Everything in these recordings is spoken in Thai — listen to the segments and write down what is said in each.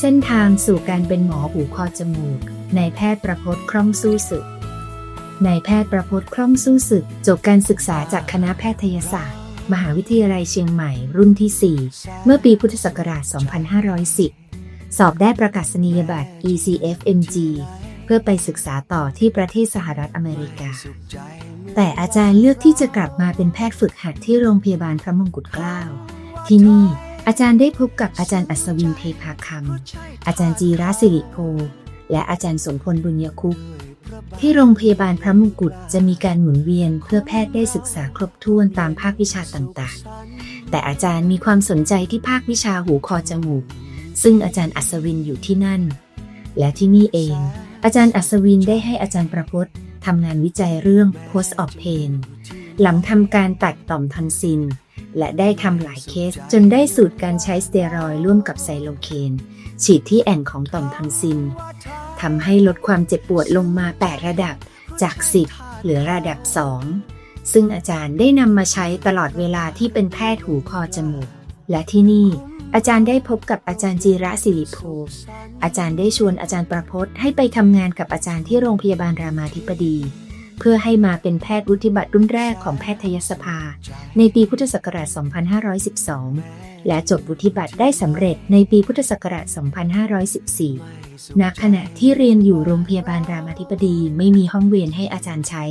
เส้นทางสู่การเป็นหมอหูคอจมูก ในแพทย์ประพจน์คล่องสู้ศึกนายแพทย์ประพจน์คล่องสู้ศึก จบการศึกษาจากคณะแพทยศาสตร์ มหาวิทยาลัยเชียงใหม่ รุ่นที่ 4 เมื่อปีพุทธศักราช 2510 สอบได้ประกาศนียบัตร ECFMG เพื่อไปศึกษาต่อที่ประเทศสหรัฐอเมริกา แต่อาจารย์เลือกที่จะกลับมาเป็นแพทย์ฝึกหัดที่โรงพยาบาลพระมงกุฎเกล้าที่นี่ อาจารย์ได้พบกับอาจารย์อัศวินเทพาคำ อาจารย์จีราสิริโพ และอาจารย์สมพลบุญยคุปที่โรงพยาบาลพระมงกุฎจะมีการหมุนเวียนเพื่อแพทย์ได้ศึกษาครบถ้วนตามภาควิชาต่างๆ แต่อาจารย์มีความสนใจที่ภาควิชาหูคอจมูก ซึ่งอาจารย์อัศวินอยู่ที่นั่น และที่นี่เอง อาจารย์อัศวินได้ให้อาจารย์ประพจน์ทำงานวิจัยเรื่อง post op pain หลังทำการตัดต่อมทอนซิล และได้ทำหลายเคส จนได้สูตรการใช้สเตียรอยร่วมกับไซโลเคน ฉีดที่แอ่งของต่อมทอนซิลทำให้ลดความเจ็บปวดลงมา 8 ระดับจาก 10 เหลือระดับ 2 ซึ่งอาจารย์ได้นำมาใช้ตลอดเวลาที่เป็นแพทย์หูคอจมูก และที่นี่อาจารย์ได้พบกับอาจารย์จีระศิริโพอาจารย์ได้ชวนอาจารย์ประพจน์ให้ไปทำงานกับอาจารย์ที่โรงพยาบาลรามาธิบดี เพื่อให้มาเป็นแพทย์วุฒิบัตรรุ่นแรกของแพทยสภา ในปีพุทธศักราช 2512 และจบวุฒิบัตรได้สำเร็จในปีพุทธศักราช 2514 ณ ขณะที่เรียนอยู่โรงพยาบาลรามาธิบดีไม่มีห้องเวียนให้อาจารย์ใช้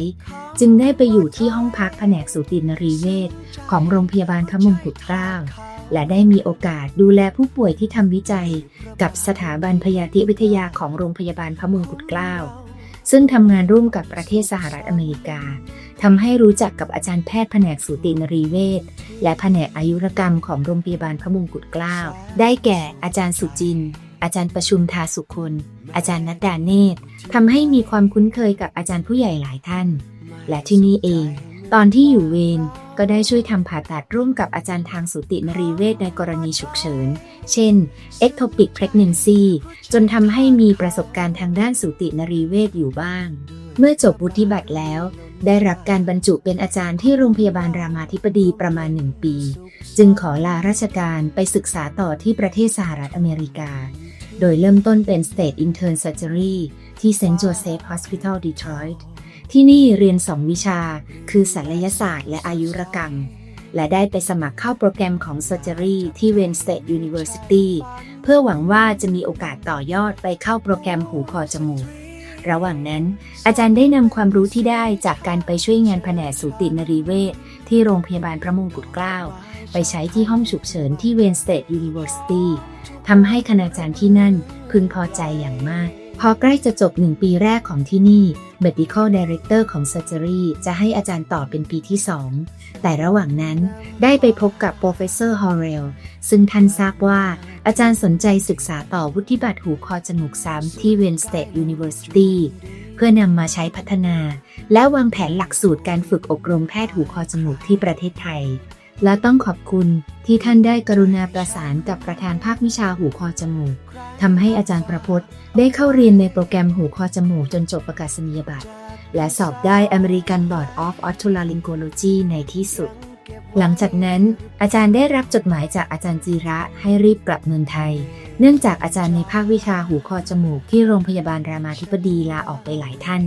จึงได้ไปอยู่ที่ห้องพักแผนกสูตินรีเวชของโรงพยาบาลพระมงกุฎเกล้าและได้มีโอกาสดูแลผู้ป่วยที่ทำวิจัย กับสถาบันพยาธิวิทยาของโรงพยาบาลพระมงกุฎเกล้า ซึ่งทำงานร่วมกับประเทศสหรัฐอเมริกาทำให้รู้จักกับอาจารย์แพทย์แผนกสูตินรีเวชและแผนกอายุรกรรมของโรงพยาบาลพระมงกุฎเกล้า ได้แก่อาจารย์สุจิน อาจารย์ประชุมทาสุคน อาจารย์นัดดาเนตทำให้มีความคุ้นเคยกับอาจารย์ผู้ใหญ่หลายท่าน และที่นี่เอง ตอนที่อยู่เวร ก็ได้ช่วยทำผ่าตัดร่วมกับอาจารย์ทางสูตินรีเวชในกรณีฉุกเฉิน เช่น ectopic pregnancy จนทำให้มีประสบการณ์ทางด้านสูตินรีเวชอยู่บ้าง เมื่อจบวุฒิบัตรแล้ว ได้รับการบรรจุเป็นอาจารย์ที่โรงพยาบาลรามาธิบดีประมาณหนึ่งปี จึงขอลาราชการไปศึกษาต่อที่ประเทศสหรัฐอเมริกา โดยเริ่มต้นเป็น State Intern Surgery ที่ St. Joseph Hospital Detroit ที่นี่เรียน2วิชา คือศัลยศาสตร์และอายุรกรรม และได้ไปสมัครเข้าโปรแกรมของ Surgery ที่ Wayne State University เพื่อหวังว่าจะมีโอกาสต่อยอดไปเข้าโปรแกรมหูคอจมูก ระหว่างนั้น อาจารย์ได้นำความรู้ที่ได้จากการไปช่วยงานแผนกสูตินรีเวชที่โรงพยาบาลพระมงกุฎเกล้า ไปใช้ที่ห้องฉุกเฉินที่ Wayne State University ทำให้คณาจารย์ที่นั่นพึงพอใจอย่างมาก พอใกล้จะจบหนึ่งปีแรกของที่นี่ Medical Director ของ Surgery จะให้อาจารย์ต่อเป็นปีที่ 2 แต่ระหว่างนั้นได้ไปพบกับ Professor h o r r e l ซึ่งท่านทราบว่า อาจารย์สนใจศึกษาต่อวุฒิบัตรหูคอจมูกซ้ำที่ Wayne State University เพื่อนำมาใช้พัฒนา และวางแผนหลักสูตรการฝึกอบรมแพทย์หูคอจมูกที่ประเทศไทย และต้องขอบคุณที่ท่านได้กรุณาประสานกับประธานภาควิชาหูคอจมูกทำให้อาจารย์ประพจน์ได้เข้าเรียนในโปรแกรมหูคอจมูกจนจบประกาศนียบัตร และสอบได้ American Board of Otolaryngology ในที่สุด หลังจากนั้น อาจารย์ได้รับจดหมายจากอาจารย์จีระให้รีบกลับเมืองไทย เนื่องจากอาจารย์ในภาควิชาหูคอจมูกที่โรงพยาบาลรามาธิบดีลาออกไปหลายท่าน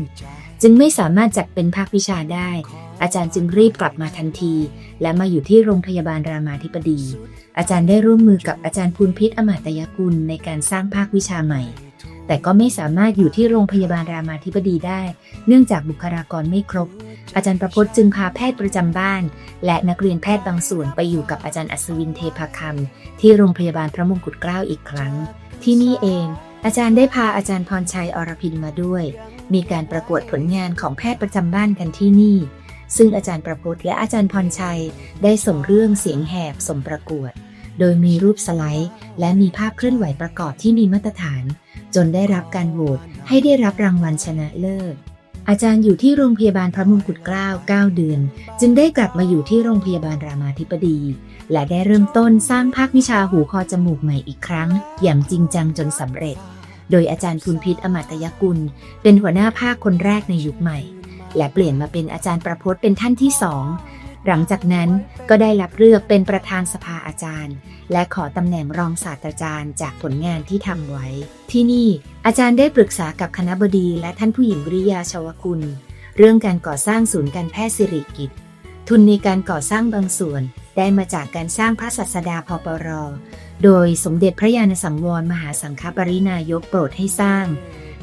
จึงไม่สามารถจัดเป็นภาควิชาได้ อาจารย์จึงรีบกลับมาทันที และมาอยู่ที่โรงพยาบาลรามาธิบดี อาจารย์ได้ร่วมมือกับอาจารย์ภูลพิษอมาตยกุลในการสร้างภาควิชาใหม่ แต่ก็ไม่สามารถอยู่ที่โรงพยาบาลรามาธิบดีได้ เนื่องจากบุคลากรไม่ครบ อาจารย์ประพจน์จึงพาแพทย์ประจำบ้าน และนักเรียนแพทย์บางส่วนไปอยู่กับอาจารย์อัศวินเทพาคำที่โรงพยาบาลพระมงกุฎเกล้าอีกครั้ง ที่นี่เอง อาจารย์ได้พาอาจารย์พรชัยอรพินมาด้วย มีการประกวดผลงานของแพทย์ประจำบ้านกันที่นี่ ซึ่งอาจารย์ประพจน์และอาจารย์พรชัยได้ส่งเรื่องเสียงแหบสมประกวด โดยมีรูปสไลด์ และมีภาพเคลื่อนไหวประกอบที่มีมาตรฐาน จนได้รับการโหวตให้ได้รับรางวัลชนะเลิศ อาจารย์อยู่ที่โรงพยาบาลพระมงกุฎเกล้า9เดือน จึงได้กลับมาอยู่ที่โรงพยาบาลรามาธิบดี และได้เริ่มต้นสร้างภาควิชาหูคอจมูกใหม่อีกครั้ง อย่างจริงจังจนสำเร็จ โดยอาจารย์ภูลพิษอมาตยกุล เป็นหัวหน้าภาคคนแรกในยุคใหม่ และเปลี่ยนมาเป็นอาจารย์ประพจน์เป็นท่านที่สองหลังจากนั้นก็ได้รับเลือกเป็นประธานสภาอาจารย์ และขอตำแหน่งรองศาสตราจารย์จากผลงานที่ทำไว้ ที่นี่อาจารย์ได้ปรึกษากับคณะบดีและท่านผู้หญิงวิริยาชวกุลเรื่องการก่อสร้างศูนย์การแพทย์สิริกิตทุนในการก่อสร้างบางส่วน ได้มาจากการสร้างพระสัสดาพปร โดยสมเด็จพระยาณสังวรมหาสังฆปรินายกโปรดให้สร้าง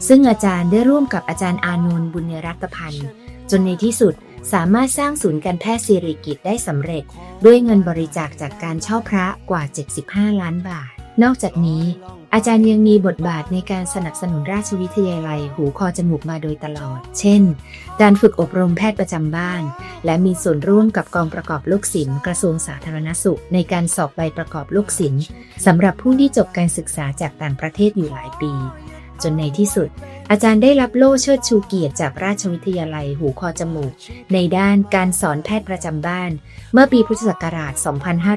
ซึ่งอาจารย์ได้ร่วมกับอาจารย์อานนท์บุญรัตพันธ์ จนในที่สุดสามารถสร้างศูนย์การแพทย์สิริกิตได้สำเร็จ ด้วยเงินบริจาคจากการเช่าพระกว่า 75 ล้านบาท นอกจากนี้ อาจารย์ยังมีบทบาทในการสนับสนุนราชวิทยาลัยหูคอจมูกมาโดยตลอด เช่น การฝึกอบรมแพทย์ประจำบ้าน และมีส่วนร่วมกับกองประกอบลูกศิลป์กระทรวงสาธารณสุข ในการสอบใบประกอบลูกศิลป์สำหรับผู้ที่จบการศึกษาจากต่างประเทศอยู่หลายปี จนในที่สุด อาจารย์ได้รับโล่เชิดชูเกียรติจากราชวิทยาลัยหูคอจมูก ในด้านการสอนแพทย์ประจำบ้าน เมื่อปีพุทธศักราช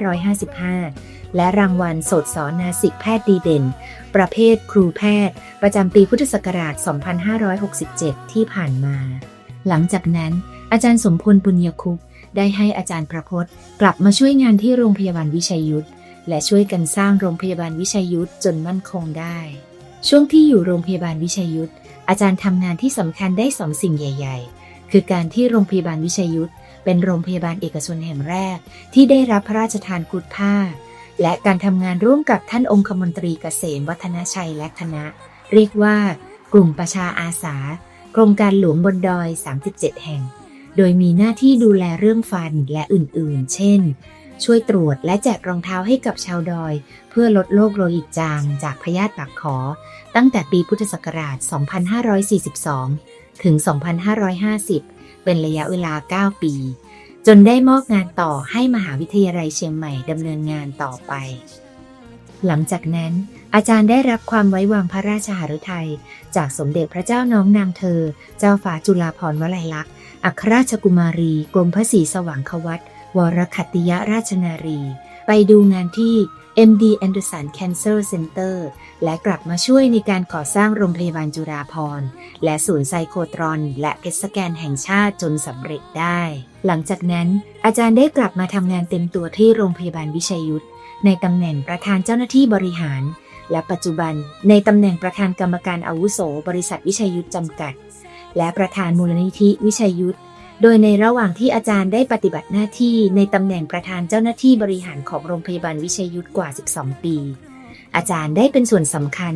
2555 และรางวัลโสดสอนนาสิกแพทย์ดีเด่น ประเภทครูแพทย์ ประจำปีพุทธศักราช 2567 ที่ผ่านมา หลังจากนั้น อาจารย์สมพลปุญญคุปได้ให้อาจารย์ประพจน์กลับมาช่วยงานที่โรงพยาบาลวิชัยยุทธและช่วยกันสร้างโรงพยาบาลวิชัยยุทธจนมั่นคงได้ ช่วงที่อยู่โรงพยาบาลวิชัยยุทธอาจารย์ทำงานที่สำคัญได้สองสิ่งใหญ่ ๆ คือการที่โรงพยาบาลวิชัยยุทธเป็นโรงพยาบาลเอกชนแห่งแรก ที่ได้รับพระราชทานกุฎผ้า และการทำงานร่วมกับท่านองคมนตรีเกษมวัฒนชัยและคณะ เรียกว่ากลุ่มประชาอาสา โครงการหลวงบนดอย 37 แห่ง โดยมีหน้าที่ดูแลเรื่องฟันและอื่นๆ เช่น ช่วยตรวจและแจกรองเท้าให้กับชาวดอย เพื่อลดโรคโลหิตจางจากพยาธิปากขอ ตั้งแต่ปีพุทธศักราช 2542 ถึง 2550 เป็นระยะเวลา 9 ปี จนได้มอบงานต่อให้มหาวิทยาลัยเชียงใหม่ดำเนินงานต่อไป หลังจากนั้นอาจารย์ได้รับความไว้วางพระราชหฤทัย จากสมเด็จพระเจ้าน้องนางเธอ เจ้าฟ้าจุฬาภรณ์วลัยลักษณ์อัครราชกุมารี กรมพระศรีสว่างควัตวรคัตติยราชนารี ไปดูงานที่ MD Anderson Cancer Center และกลับมาช่วยในการก่อสร้างโรงพยาบาลจุฬาภรณ์ และศูนย์ไซโคตรอน และเพชสแกนแห่งชาติจนสำเร็จได้ หลังจากนั้น อาจารย์ได้กลับมาทำงานเต็มตัวที่โรงพยาบาลวิชัยยุทธในตำแหน่งประธานเจ้าหน้าที่บริหาร และปัจจุบัน ในตำแหน่งประธานกรรมการอาวุโส บริษัทวิชัยยุทธจำกัด และประธานมูลนิธิวิชัยยุทธ โดยในระหว่างที่อาจารย์ได้ปฏิบัติหน้าที่ในตำแหน่งประธานเจ้าหน้าที่บริหารของโรงพยาบาลวิชัยยุทธกว่า 12 ปี อาจารย์ได้เป็นส่วนสำคัญ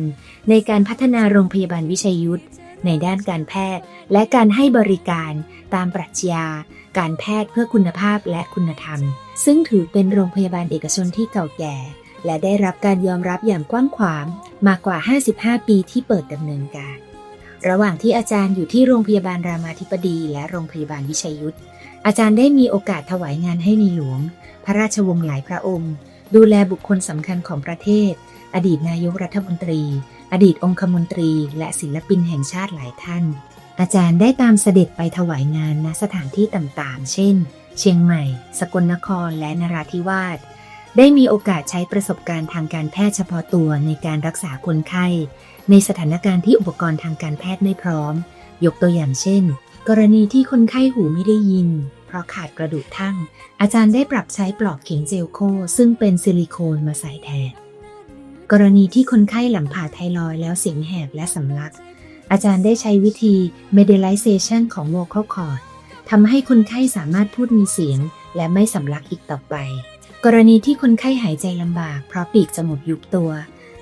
ในการพัฒนาโรงพยาบาลวิชัยยุทธในด้านการแพทย์ และการให้บริการตามปรัชญา การแพทย์เพื่อคุณภาพและคุณธรรม ซึ่งถือเป็นโรงพยาบาลเอกชนที่เก่าแก่ และได้รับการยอมรับอย่างกว้างขวางมากกว่า 55 ปีที่เปิดดำเนินการ ระหว่างที่อาจารย์อยู่ที่โรงพยาบาลรามาธิบดี และโรงพยาบาลวิชัยยุทธอาจารย์ได้มีโอกาสถวายงานให้ในหลวง พระราชวงศ์หลายพระองค์ ดูแลบุคคลสำคัญของประเทศ อดีตนายกรัฐมนตรี อดีตองคมนตรี และศิลปินแห่งชาติหลายท่าน อาจารย์ได้ตามเสด็จไปถวายงานณสถานที่ต่างๆ เช่น เชียงใหม่ สกลนคร และนราธิวาส ได้มีโอกาสใช้ประสบการณ์ทางการแพทย์เฉพาะตัวในการรักษาคนไข้ ในสถานการณ์ที่อุปกรณ์ทางการแพทย์ไม่พร้อม ยกตัวอย่างเช่น กรณีที่คนไข้หูไม่ได้ยิน เพราะขาดกระดูกทั่งอาจารย์ได้ปรับใช้ปลอกเข็มเจลโค ซึ่งเป็นซิลิโคนมาใส่แทน กรณีที่คนไข้หลังผ่าไทรอยแล้วเสียงแหบและสำลัก อาจารย์ได้ใช้วิธี medalization ของ vocal cord ทำให้คนไข้สามารถพูดมีเสียงและไม่สำลักอีกต่อไป รณีที่คนไข้หายใจลำบาก เพราะปีกจมูกยุบตัว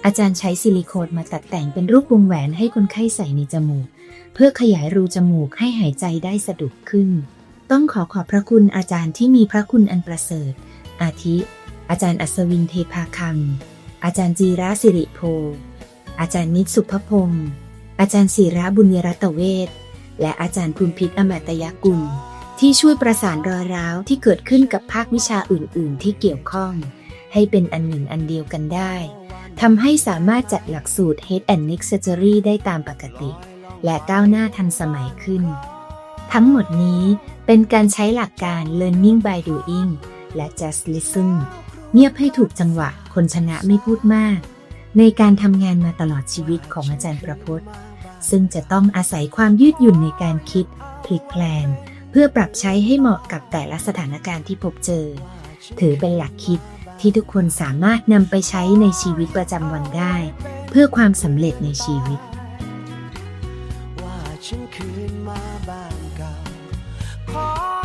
อาจารย์ใช้ซิลิโคนมาตัดแต่งเป็นรูปวงแหวนให้คนไข้ใส่ในจมูก เพื่อขยายรูจมูกให้หายใจได้สะดวกขึ้น ต้องขอขอบพระคุณอาจารย์ที่มีพระคุณอันประเสริฐ อาทิ อาจารย์อัศวินเทพาคังอาจารย์จีระสิริโพ อาจารย์มิตรสุภพงศ์อาจารย์ศิระบุญยรัตเวศและอาจารย์ภูมิพิษอมตยกุล ที่ช่วยประสานรอยร้าวที่เกิดขึ้นกับภาควิชาอื่น ๆ ที่เกี่ยวข้อง ให้เป็นอันหนึ่งอันเดียวกันได้ทำให้สามารถจัดหลักสูตร Head and Neck Surgery ได้ตามปกติ และก้าวหน้าทันสมัยขึ้น ทั้งหมดนี้เป็นการใช้หลักการ Learning by Doing และ Just Listen เงียบให้ถูกจังหวะคนชนะไม่พูดมาก ในการทำงานมาตลอดชีวิตของอาจารย์ประพจน์ซึ่งจะต้องอาศัยความยืดหยุ่นในการคิดพลิกแพลง พื่อปรับใช้ให้เหมาะกับแต่ละสถานการณ์ที่พบเจอ ถือเป็นหลักคิดที่ทุกคนสามารถนำไปใช้ในชีวิตประจำวันได้ เพื่อความสำเร็จในชีวิต ว่าฉันคืนมาบ้านเก่า